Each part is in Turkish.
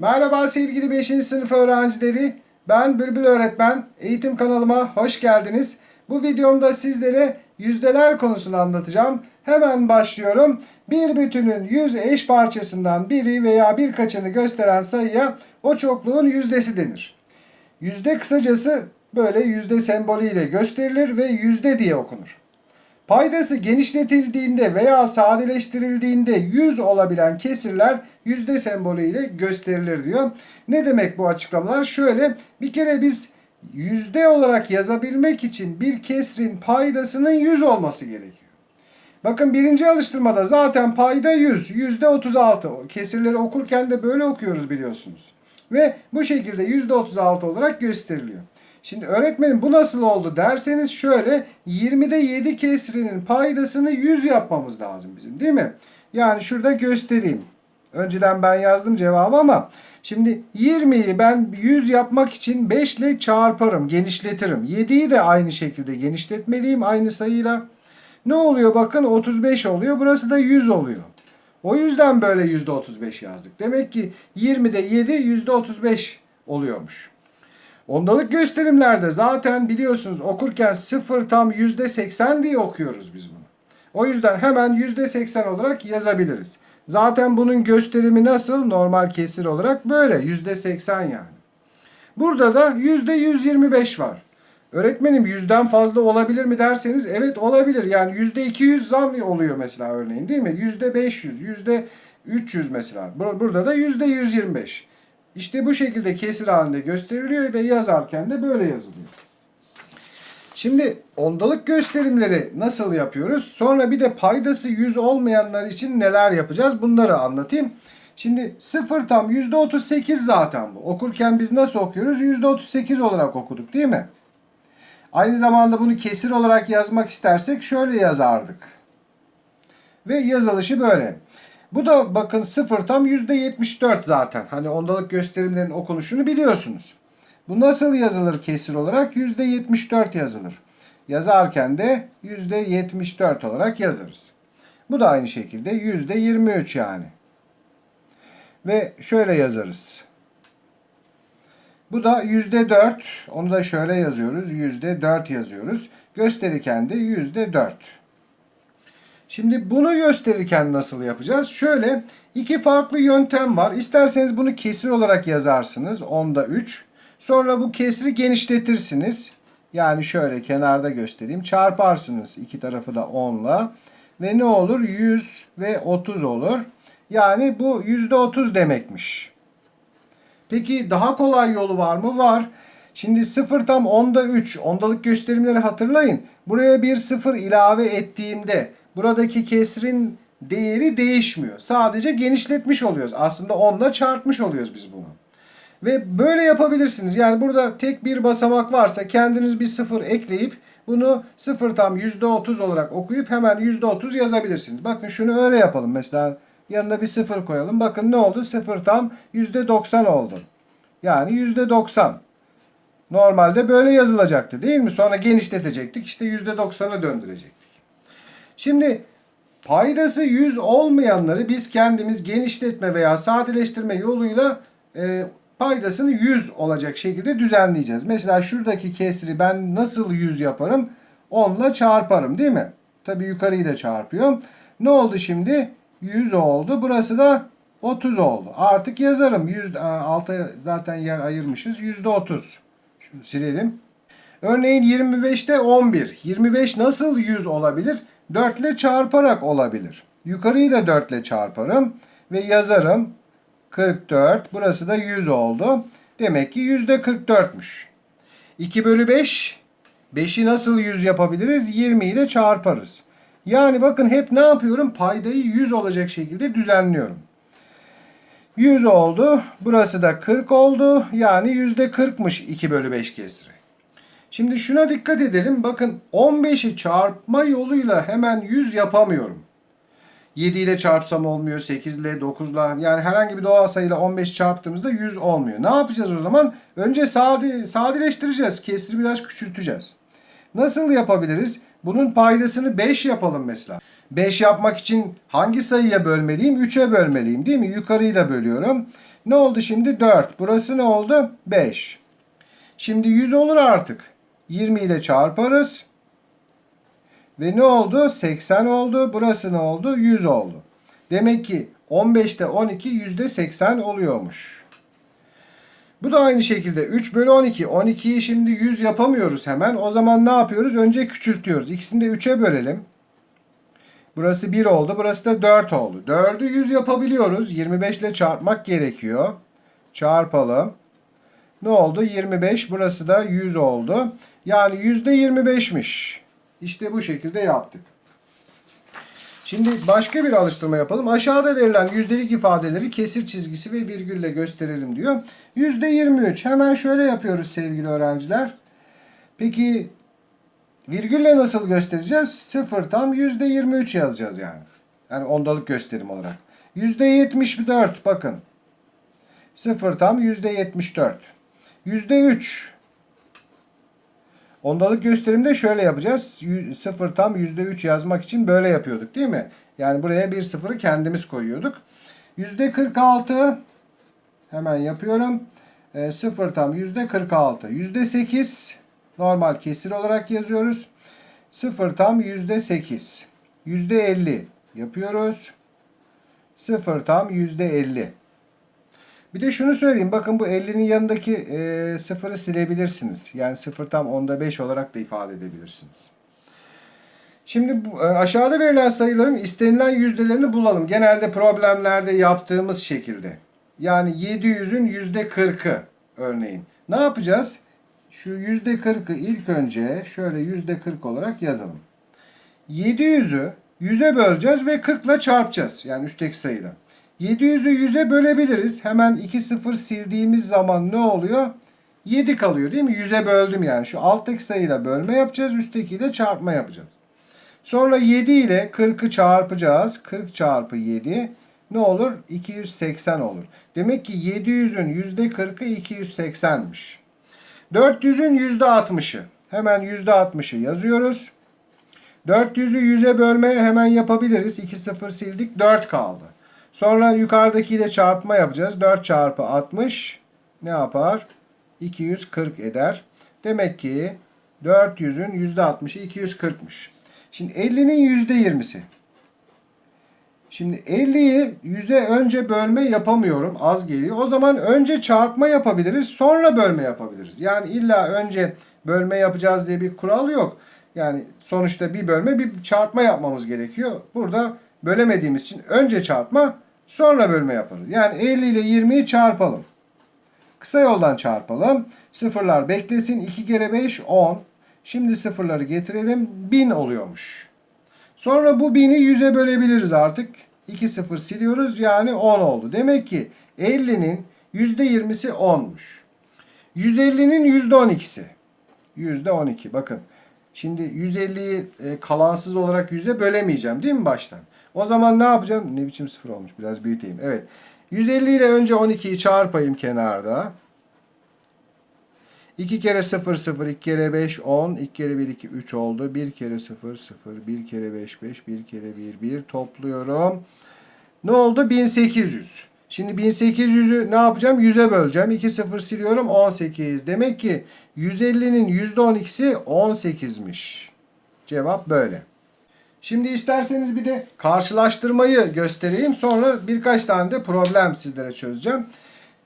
Merhaba sevgili 5. sınıf öğrencileri. Ben Bülbül Öğretmen. Eğitim kanalıma hoş geldiniz. Bu videomda sizlere yüzdeler konusunu anlatacağım. Hemen başlıyorum. Bir bütünün yüz eş parçasından biri veya birkaçını gösteren sayıya o çokluğun yüzdesi denir. Yüzde kısacası böyle yüzde sembolüyle gösterilir ve yüzde diye okunur. Paydası genişletildiğinde veya sadeleştirildiğinde 100 olabilen kesirler yüzde sembolüyle gösterilir diyor. Ne demek bu açıklamalar? Şöyle bir kere biz yüzde olarak yazabilmek için bir kesrin paydasının 100 olması gerekiyor. Bakın birinci alıştırmada zaten payda 100, yüzde 36. Kesirleri okurken de böyle okuyoruz biliyorsunuz. Ve bu şekilde yüzde 36 olarak gösteriliyor. Şimdi öğretmenim bu nasıl oldu derseniz şöyle 20'de 7 kesrinin paydasını 100 yapmamız lazım bizim değil mi? Yani şurada göstereyim. Önceden ben yazdım cevabı ama şimdi 20'yi ben 100 yapmak için 5 ile çarparım, genişletirim. 7'yi de aynı şekilde genişletmeliyim aynı sayıyla. Ne oluyor bakın 35 oluyor. Burası da 100 oluyor. O yüzden böyle %35 yazdık. Demek ki 20'de 7 %35 oluyormuş. Ondalık gösterimlerde zaten biliyorsunuz okurken 0 tam %80 diye okuyoruz biz bunu. O yüzden hemen %80 olarak yazabiliriz. Zaten bunun gösterimi nasıl? Normal kesir olarak böyle %80 yani. Burada da %125 var. Öğretmenim yüzden fazla olabilir mi derseniz evet olabilir. Yani %200 zam oluyor mesela örneğin değil mi? %500, %300 mesela. Bur- Burada da %125. İşte bu şekilde kesir halinde gösteriliyor ve yazarken de böyle yazılıyor. Şimdi ondalık gösterimleri nasıl yapıyoruz? Sonra bir de paydası 100 olmayanlar için neler yapacağız? Bunları anlatayım. Şimdi 0 tam %38 zaten bu. Okurken biz nasıl okuyoruz? %38 olarak okuduk değil mi? Aynı zamanda bunu kesir olarak yazmak istersek şöyle yazardık. Ve yazılışı böyle. Bu da bakın 0 tam %74 zaten. Hani ondalık gösterimlerin okunuşunu biliyorsunuz. Bu nasıl yazılır kesir olarak? %74 yazılır. Yazarken de %74 olarak yazarız. Bu da aynı şekilde %23 yani. Ve şöyle yazarız. Bu da %4. Onu da şöyle yazıyoruz. %4 yazıyoruz. Gösterirken de %4. Şimdi bunu gösterirken nasıl yapacağız? Şöyle iki farklı yöntem var. İsterseniz bunu kesir olarak yazarsınız. Onda 3. Sonra bu kesri genişletirsiniz. Yani şöyle kenarda göstereyim. Çarparsınız iki tarafı da 10'la. Ve ne olur? 100 ve 30 olur. Yani bu %30 demekmiş. Peki daha kolay yolu var mı? Var. Şimdi 0 tam onda 3. Ondalık gösterimleri hatırlayın. Buraya bir 0 ilave ettiğimde buradaki kesrin değeri değişmiyor. Sadece genişletmiş oluyoruz. Aslında 10'la çarpmış oluyoruz biz bunu. Ve böyle yapabilirsiniz. Yani burada tek bir basamak varsa kendiniz bir 0 ekleyip bunu 0 tam %30 olarak okuyup hemen %30 yazabilirsiniz. Bakın şunu öyle yapalım. Mesela yanına bir 0 koyalım. Bakın ne oldu? 0 tam %90 oldu. Yani %90. Normalde böyle yazılacaktı değil mi? Sonra genişletecektik. İşte %90'a döndürecektik. Şimdi paydası 100 olmayanları biz kendimiz genişletme veya sadeleştirme yoluyla e, paydasını 100 olacak şekilde düzenleyeceğiz. Mesela şuradaki kesri ben nasıl 100 yaparım? 10 ile çarparım değil mi? Tabii yukarıyı da çarpıyorum. Ne oldu şimdi? 100 oldu. Burası da 30 oldu. Artık yazarım. 100, alta zaten yer ayırmışız. %30. Şunu silelim. Örneğin 25'te 11. 25 nasıl 100 olabilir? 4 ile çarparak olabilir. Yukarıyı da 4 ile çarparım ve yazarım. 44. Burası da 100 oldu. Demek ki %44'müş. 2 bölü 5. 5'i nasıl 100 yapabiliriz? 20 ile çarparız. Yani bakın hep ne yapıyorum? Paydayı 100 olacak şekilde düzenliyorum. 100 oldu. Burası da 40 oldu. Yani %40'mış 2 bölü 5 kesri. Şimdi şuna dikkat edelim. Bakın 15'i çarpma yoluyla hemen 100 yapamıyorum. 7 ile çarpsam olmuyor. 8 ile 9 ile yani herhangi bir doğal sayıyla 15 çarptığımızda 100 olmuyor. Ne yapacağız o zaman? Önce sade, sadeleştireceğiz. Kesri biraz küçülteceğiz. Nasıl yapabiliriz? Bunun paydasını 5 yapalım mesela. 5 yapmak için hangi sayıya bölmeliyim? 3'e bölmeliyim değil mi? Yukarıyı da bölüyorum. Ne oldu şimdi? 4. Burası ne oldu? 5. Şimdi 100 olur artık. 20 ile çarparız. Ve ne oldu? 80 oldu. Burası ne oldu? 100 oldu. Demek ki 15'te 12 yüzde 80 oluyormuş. Bu da aynı şekilde 3 bölü 12. 12'yi şimdi 100 yapamıyoruz hemen. O zaman ne yapıyoruz? Önce küçültüyoruz. İkisini de 3'e bölelim. Burası 1 oldu. Burası da 4 oldu. 4'ü 100 yapabiliyoruz. 25 ile çarpmak gerekiyor. Çarpalım. Ne oldu? 25. Burası da 100 oldu. Yani %25'miş. İşte bu şekilde yaptık. Şimdi başka bir alıştırma yapalım. Aşağıda verilen yüzdelik ifadeleri kesir çizgisi ve virgülle gösterelim diyor. %23. Hemen şöyle yapıyoruz sevgili öğrenciler. Peki virgülle nasıl göstereceğiz? 0 tam %23 yazacağız yani. Yani ondalık gösterim olarak. %74 bakın. 0 tam %74. %3 Ondalık gösterimde şöyle yapacağız. 0 tam %3 yazmak için böyle yapıyorduk değil mi? Yani buraya bir sıfırı kendimiz koyuyorduk. %46 hemen yapıyorum. E, 0 tam %46. %8 normal kesir olarak yazıyoruz. 0 tam %8. %50 yapıyoruz. 0 tam %50. Bir de şunu söyleyeyim. Bakın bu 50'nin yanındaki e, sıfırı silebilirsiniz. Yani sıfır tam onda 5 olarak da ifade edebilirsiniz. Şimdi bu, e, aşağıda verilen sayıların istenilen yüzdelerini bulalım. Genelde problemlerde yaptığımız şekilde. Yani 700'ün %40'ı örneğin. Ne yapacağız? Şu %40'ı ilk önce şöyle %40 olarak yazalım. 700'ü 100'e böleceğiz ve 40 ile çarpacağız. Yani üstteki sayıda. 700'ü 100'e bölebiliriz. Hemen 2 sıfır sildiğimiz zaman ne oluyor? 7 kalıyor değil mi? 100'e böldüm yani. Şu alttaki sayıyla bölme yapacağız. Üsttekiyle çarpma yapacağız. Sonra 7 ile 40'ı çarpacağız. 40 çarpı 7 ne olur? 280 olur. Demek ki 700'ün %40'ı 280'miş. 400'ün %60'ı. Hemen %60'ı yazıyoruz. 400'ü 100'e bölme hemen yapabiliriz. 2 sıfır sildik. 4 kaldı. Sonra yukarıdakiyle çarpma yapacağız. 4 çarpı 60 ne yapar? 240 eder. Demek ki 400'ün %60'ı 240'mış. Şimdi 50'nin %20'si. Şimdi 50'yi 100'e önce bölme yapamıyorum. Az geliyor. O zaman önce çarpma yapabiliriz. Sonra bölme yapabiliriz. Yani illa önce bölme yapacağız diye bir kural yok. Yani sonuçta bir bölme bir çarpma yapmamız gerekiyor. Burada bölemediğimiz için önce çarpma sonra bölme yaparız. Yani 50 ile 20'yi çarpalım. Kısa yoldan çarpalım. Sıfırlar beklesin. 2 kere 5 10. Şimdi sıfırları getirelim. 1000 oluyormuş. Sonra bu 1000'i 100'e bölebiliriz artık. 2 sıfır siliyoruz. Yani 10 oldu. Demek ki 50'nin %20'si 10'muş. 150'nin %12'si. %12 bakın. Şimdi 150'yi e, kalansız olarak 100'e bölemeyeceğim değil mi baştan? O zaman ne yapacağım? Ne biçim sıfır olmuş? Biraz büyüteyim. Evet. 150 ile önce 12'yi çarpayım kenarda. 2 kere 0 0, 2 kere 5 10, 2 kere 1 2 3 oldu. 1 kere 0 0, 1 kere 5 5, 1 kere 1 1 topluyorum. Ne oldu? 1800. Şimdi 1800'ü ne yapacağım? 100'e böleceğim. 2 0 siliyorum 18. Demek ki 150'nin %12'si 18'miş. Cevap böyle. Şimdi isterseniz bir de karşılaştırmayı göstereyim. Sonra birkaç tane de problem sizlere çözeceğim.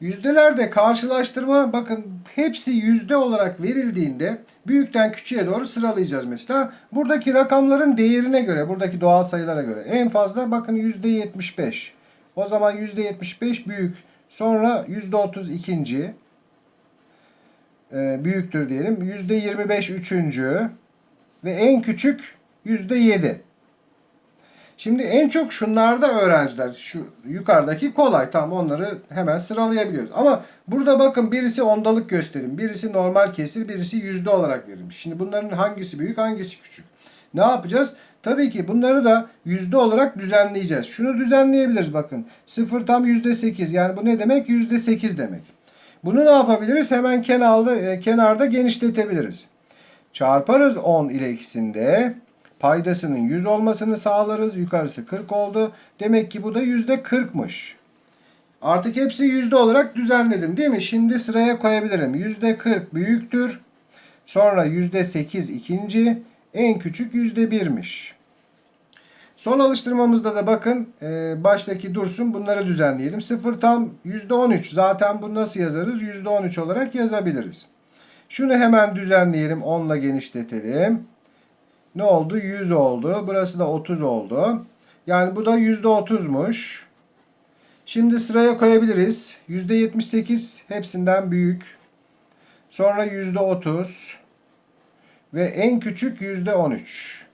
Yüzdelerde karşılaştırma bakın hepsi yüzde olarak verildiğinde büyükten küçüğe doğru sıralayacağız mesela. Buradaki rakamların değerine göre, buradaki doğal sayılara göre en fazla bakın yüzde 75. O zaman yüzde 75 büyük. Sonra yüzde 30 ikinci. Ee, büyüktür diyelim. Yüzde 25 üçüncü. Ve en küçük 7. Şimdi en çok şunlarda öğrenciler şu yukarıdaki kolay tamam onları hemen sıralayabiliyoruz. Ama burada bakın birisi ondalık gösterim, birisi normal kesir, birisi yüzde olarak verilmiş. Şimdi bunların hangisi büyük hangisi küçük? Ne yapacağız? Tabii ki bunları da yüzde olarak düzenleyeceğiz. Şunu düzenleyebiliriz bakın. Sıfır tam yüzde sekiz yani bu ne demek? Yüzde sekiz demek. Bunu ne yapabiliriz? Hemen kenarda, e, kenarda genişletebiliriz. Çarparız 10 ile ikisinde paydasının 100 olmasını sağlarız. Yukarısı 40 oldu. Demek ki bu da yüzde 40'mış. Artık hepsi yüzde olarak düzenledim değil mi? Şimdi sıraya koyabilirim. Yüzde 40 büyüktür. Sonra yüzde 8 ikinci. En küçük yüzde 1'miş. Son alıştırmamızda da bakın e, baştaki dursun bunları düzenleyelim. 0 tam %13 zaten bunu nasıl yazarız? %13 olarak yazabiliriz. Şunu hemen düzenleyelim 10 ile genişletelim. Ne oldu? 100 oldu. Burası da 30 oldu. Yani bu da %30'muş. Şimdi sıraya koyabiliriz. %78 hepsinden büyük. Sonra %30 ve en küçük %13.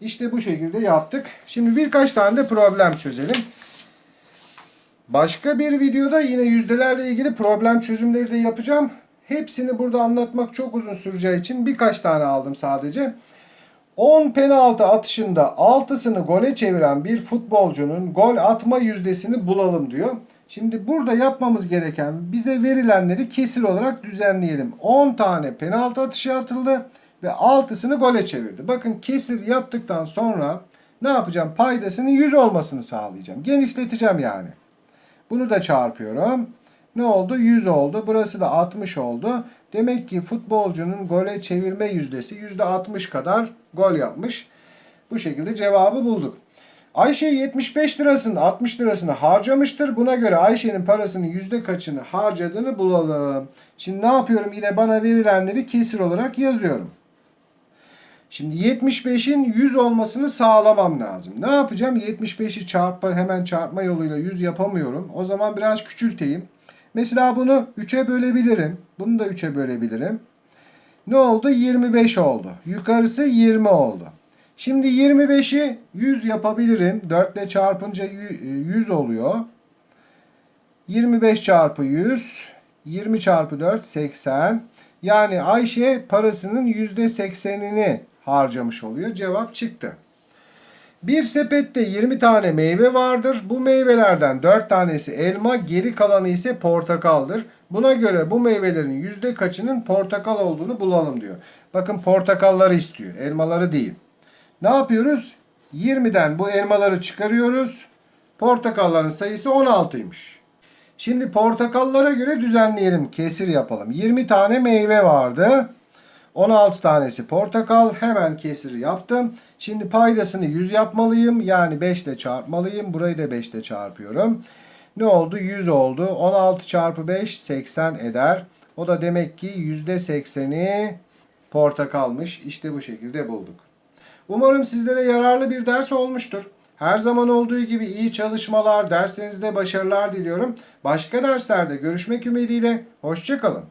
İşte bu şekilde yaptık. Şimdi birkaç tane de problem çözelim. Başka bir videoda yine yüzdelerle ilgili problem çözümleri de yapacağım. Hepsini burada anlatmak çok uzun süreceği için birkaç tane aldım sadece. 10 penaltı atışında 6'sını gole çeviren bir futbolcunun gol atma yüzdesini bulalım diyor. Şimdi burada yapmamız gereken bize verilenleri kesir olarak düzenleyelim. 10 tane penaltı atışı atıldı ve 6'sını gole çevirdi. Bakın kesir yaptıktan sonra ne yapacağım? Paydasının 100 olmasını sağlayacağım. Genişleteceğim yani. Bunu da çarpıyorum. Ne oldu? 100 oldu. Burası da 60 oldu. Demek ki futbolcunun gole çevirme yüzdesi %60 kadar gol yapmış. Bu şekilde cevabı bulduk. Ayşe 75 lirasının 60 lirasını harcamıştır. Buna göre Ayşe'nin parasının yüzde kaçını harcadığını bulalım. Şimdi ne yapıyorum? Yine bana verilenleri kesir olarak yazıyorum. Şimdi 75'in 100 olmasını sağlamam lazım. Ne yapacağım? 75'i çarpma hemen çarpma yoluyla 100 yapamıyorum. O zaman biraz küçülteyim. Mesela bunu 3'e bölebilirim. Bunu da 3'e bölebilirim. Ne oldu? 25 oldu. Yukarısı 20 oldu. Şimdi 25'i 100 yapabilirim. 4 ile çarpınca 100 oluyor. 25 çarpı 100. 20 çarpı 4 80. Yani Ayşe parasının %80'ini harcamış oluyor. Cevap çıktı. Bir sepette 20 tane meyve vardır. Bu meyvelerden 4 tanesi elma, geri kalanı ise portakaldır. Buna göre bu meyvelerin yüzde kaçının portakal olduğunu bulalım diyor. Bakın portakalları istiyor, elmaları değil. Ne yapıyoruz? 20'den bu elmaları çıkarıyoruz. Portakalların sayısı 16'ymış. Şimdi portakallara göre düzenleyelim, kesir yapalım. 20 tane meyve vardı. 16 tanesi portakal. Hemen kesir yaptım. Şimdi paydasını 100 yapmalıyım. Yani 5 ile çarpmalıyım. Burayı da 5 ile çarpıyorum. Ne oldu? 100 oldu. 16 çarpı 5 80 eder. O da demek ki %80'i portakalmış. İşte bu şekilde bulduk. Umarım sizlere yararlı bir ders olmuştur. Her zaman olduğu gibi iyi çalışmalar, derslerinizde başarılar diliyorum. Başka derslerde görüşmek ümidiyle. Hoşçakalın.